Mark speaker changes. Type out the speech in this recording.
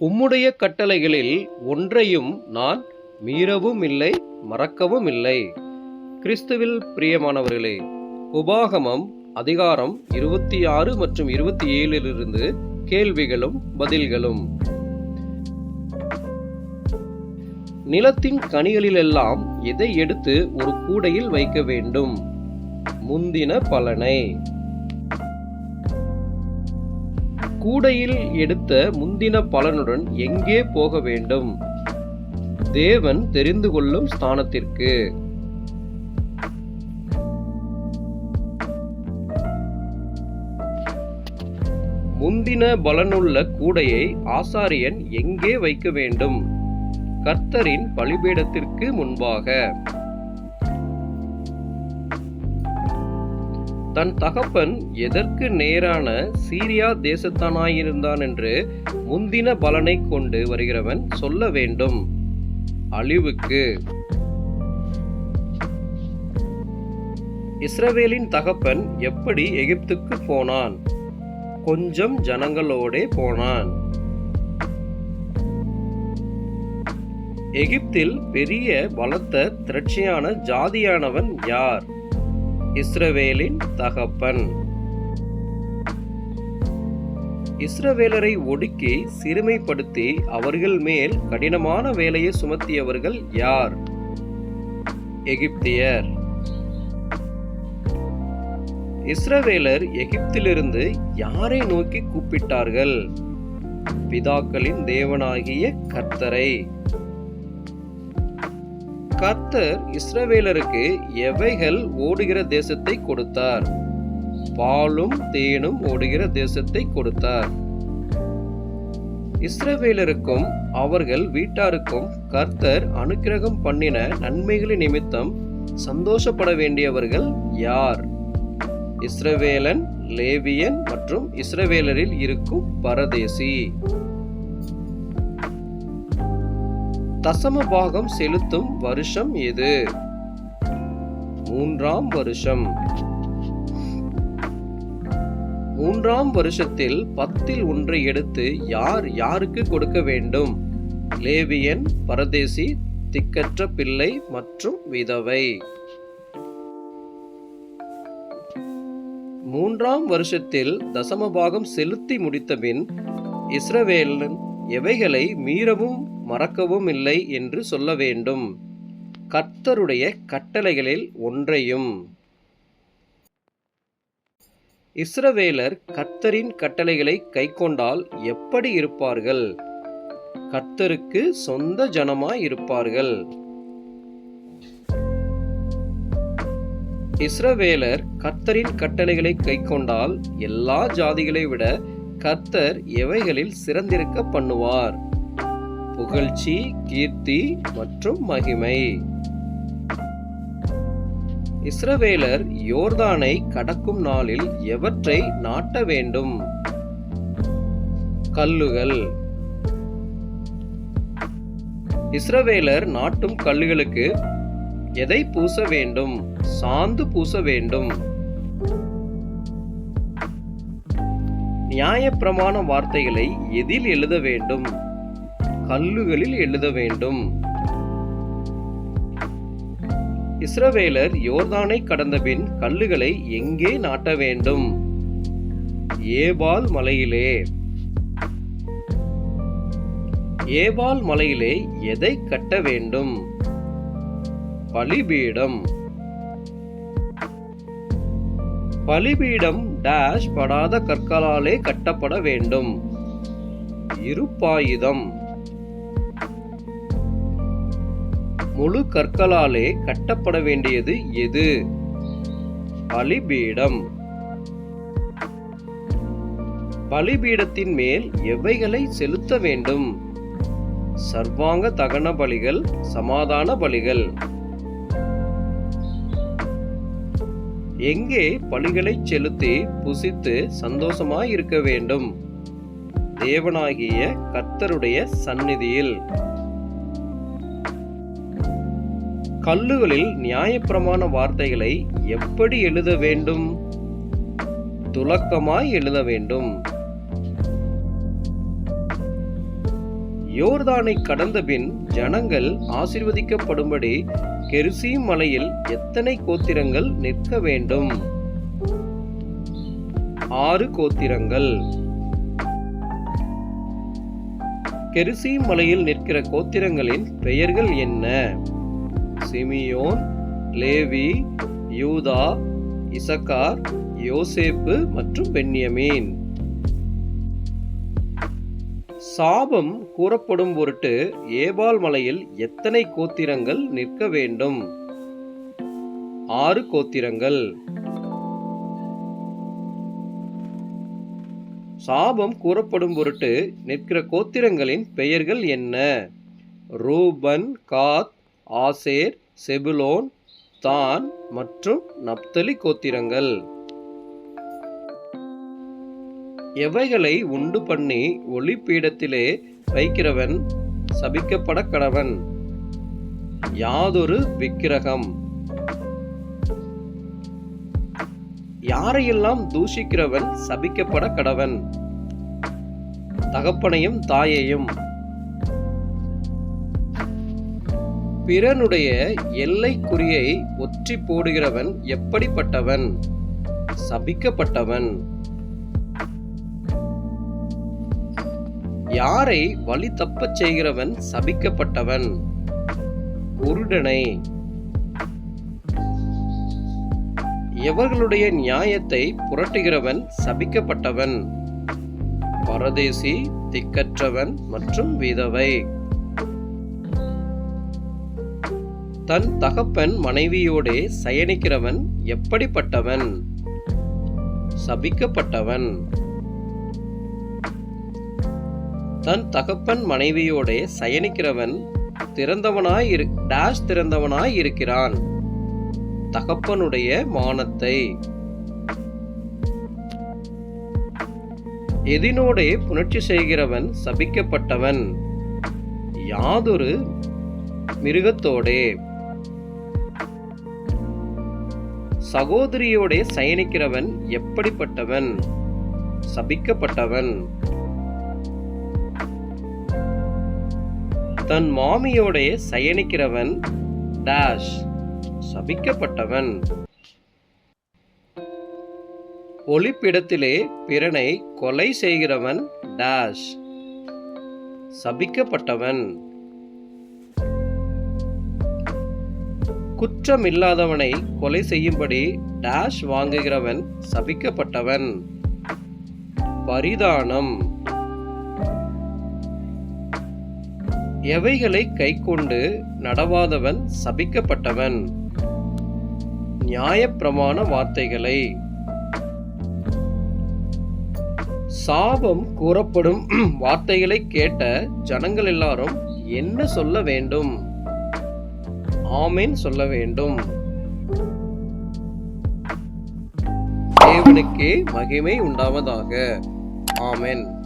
Speaker 1: உம்முடைய கட்டளைகளில் ஒன்றையும் நான் மீறவும் இல்லை மறக்கவும் இல்லை கிறிஸ்துவில் பிரியமானவர்களே உபாகமம் அதிகாரம் இருபத்தி ஆறு மற்றும் இருபத்தி ஏழிலிருந்து கேள்விகளும் பதில்களும். நிலத்தின் கனிகளிலெல்லாம் எதை எடுத்து ஒரு கூடையில் வைக்க வேண்டும்? முந்தின பலனை. கூடையில் எடுத்த முந்தின பலனுடன் எங்கே போக வேண்டும்? தேவன் தெரிந்து கொள்ளும் ஸ்தானத்திற்கு. முந்தின பலனுள்ள கூடையை ஆசாரியன் எங்கே வைக்க வேண்டும்? கர்த்தரின் பலிபீடத்திற்கு முன்பாக. தன் தகப்பன் எதற்கு நேரான சீரியா தேசத்தானாயிருந்தான் என்று முந்தின பலனை கொண்டு வருகிறவன் சொல்ல வேண்டும். அழிவுக்கு. இஸ்ரவேலின் தகப்பன் எப்படி எகிப்துக்கு போனான்? கொஞ்சம் ஜனங்களோடே போனான். எகிப்தில் பெரிய பலத்த திரட்சியான ஜாதியானவன் யார்? இஸ்ரவேலின் தகப்பன். இஸ்ரவேலரை ஒடுக்கி சிறுமைப்படுத்தி அவர்கள் மேல் கடினமான வேலையை சுமத்தியவர்கள் யார்? எகிப்தியர். இஸ்ரவேலர் எகிப்திலிருந்து யாரை நோக்கி கூப்பிட்டார்கள்? பிதாக்களின் தேவனாகிய கர்த்தரை. கர்த்தர் இஸ்ரவேலருக்கு எவைகள் ஓடுகிற தேசத்தை கொடுத்தார்? பாலும் தேனும் ஓடுகிற தேசத்தை கொடுத்தார். இஸ்ரவேலருக்கும் அவர்கள் வீட்டாருக்கும் கர்த்தர் அனுக்கிரகம் பண்ணின நன்மைகளின் நிமித்தம் சந்தோஷப்பட வேண்டியவர்கள் யார்? இஸ்ரவேலன் லேவியன் மற்றும் இஸ்ரவேலரில் இருக்கும் பரதேசி. தசம பாகம் செலுத்தும் வருஷம் எது? மூன்றாம் வருஷம். மூன்றாம் வருஷத்தில் பத்தில் ஒன்றை எடுத்து யார் யாருக்கு கொடுக்க வேண்டும்? லேவியன் பரதேசி திக்கற்ற பிள்ளை மற்றும் விதவை. மூன்றாம் வருஷத்தில் தசமபாகம் செலுத்தி முடித்தபின் இஸ்ரவேலன் எவைகளை மீறவும் மறக்கவும் இல்லை என்று சொல்ல வேண்டும். கர்த்தருடைய கட்டளைகளில் ஒன்றையும். இஸ்ரவேலர் கர்த்தரின் கட்டளைகளை கைக்கொண்டால் எப்படி இருப்பார்கள்? கர்த்தருக்கு சொந்த ஜனமாய் இருப்பார்கள். இஸ்ரவேலர் கர்த்தரின் கட்டளைகளை கைக்கொண்டால் எல்லா ஜாதிகளை விட கர்த்தர் எவைகளில் சிறந்திருக்க பண்ணுவார்? புகழ்ச்சி கீர்த்தி மற்றும் மகிமை. இஸ்ரவேலர் யோர்தானை கடக்கும் நாளில் எவற்றை நாட்ட வேண்டும்? கல்லுகள். இஸ்ரவேலர் நாட்டும் கல்லுகளுக்கு எதை பூச வேண்டும்? சாந்து பூச வேண்டும். நியாயப்பிரமாண வார்த்தைகளை எதில் எழுத வேண்டும்? கல்லுகளில் எழுத வேண்டும். இஸ்ரவேலர் யோர்தானை கடந்தபின் கல்லுகளை எங்கே நாட்ட வேண்டும்? ஏபால் மலையிலே. ஏபால் மலையிலே எதை கட்ட வேண்டும்? பலிபீடம். பலிபீடம் டேஷ் படாத கற்களாலே கட்டப்பட வேண்டும். இருப்பாயுதம். முழு கற்களாலே கட்டப்பட வேண்டியது எது? பலிபீடம். பலிபீடத்தின் மேல் எவைகளை செலுத்த வேண்டும்? சர்வாங்க தகன பலிகள் சமாதான பலிகள். எங்கே பலிகளை செலுத்தி புசித்து சந்தோஷமாய் இருக்க வேண்டும்? தேவனாகிய கர்த்தருடைய சந்நிதியில். கல்லுகளில் நியாயப்பிரமாண வார்த்தைகளை எப்படி எழுத வேண்டும்? துலக்கமாய் எழுத வேண்டும். யோர்தானை கடந்தபின் ஜனங்கள் ஆசிர்வதிக்கப்படும்படி கெருசீம் மலையில் எத்தனை கோத்திரங்கள் நிற்க வேண்டும்? ஆறு கோத்திரங்கள். கெருசீம் மலையில் நிற்கிற கோத்திரங்களின் பெயர்கள் என்ன? சிமியோன் லேவி யூதா இசக்கார் யோசேப்பு மற்றும் பென்யமீன். சாபம் கூறப்படும் பொருட்டு ஏபால் மலையில் எத்தனை கோத்திரங்கள் நிற்க வேண்டும்? ஆறு கோத்திரங்கள். சாபம் கூறப்படும் பொருட்டு நிற்கிற கோத்திரங்களின் பெயர்கள் என்ன? ரூபன் காத் ஆசேர் செபுலோன் தான் மற்றும் நப்தலி கோத்திரங்கள். எவைகளை உண்டு பண்ணி ஒளிப்பீடத்திலே வைக்கிறவன் சபிக்கப்பட கடவன் யாதொரு விக்கிரகம். யாரையெல்லாம் தூஷிக்கிறவன் சபிக்கப்பட கடவன் தகப்பனையும் தாயையும். பிறனுடைய எல்லைக்குறியை ஒற்றி போடுகிறவன் எப்படிப்பட்டவன்? சபிக்கப்பட்டவன். யாரை வழி தப்பச் செய்கிறவன் சபிக்கப்பட்டவன்? குருடனை. எவர்களுடைய நியாயத்தை புரட்டுகிறவன் சபிக்கப்பட்டவன்? பரதேசி திக்கற்றவன் மற்றும் விதவை. தன் தகப்பன் மனைவியோடே சயனிக்கிறவன் எப்படிப்பட்டவன்? சபிக்கப்பட்டவன். தன் தகப்பன் மனைவியோடே சயனிக்கிறவன் திறந்தவனாய் இரு டேஷ் திறந்தவனாய் இருக்கிறான் தகப்பனுடைய மானத்தை. எதினோடே புணர்ச்சி செய்கிறவன் சபிக்கப்பட்டவன். யாதொரு மிருகத்தோடே. சகோதரியோட சயனிக்கிறவன் எப்படிப்பட்டவன்? சபிக்கப்பட்டவன். தன் மாமியோட சயனிக்கிறவன் டேஷ் சபிக்கப்பட்டவன். ஒளிப்பிடத்திலே பிறனை கொலை செய்கிறவன் டேஷ் சபிக்கப்பட்டவன். குற்றம் இல்லாதவனை கொலை செய்யும்படி டேஷ் வாங்குகிறவன் சபிக்கப்பட்டவன். பரிதானம். எவைகளை கைக்கொண்டு நடவாதவன் சபிக்கப்பட்டவன்? நியாயப்பிரமாண வார்த்தைகளை. சாபம் கூறப்படும் வார்த்தைகளை கேட்ட ஜனங்கள் எல்லாரும் என்ன சொல்ல வேண்டும்? ஆமேன் சொல்ல வேண்டும். தேவனுக்கே மகிமை உண்டாவதாக. ஆமென்.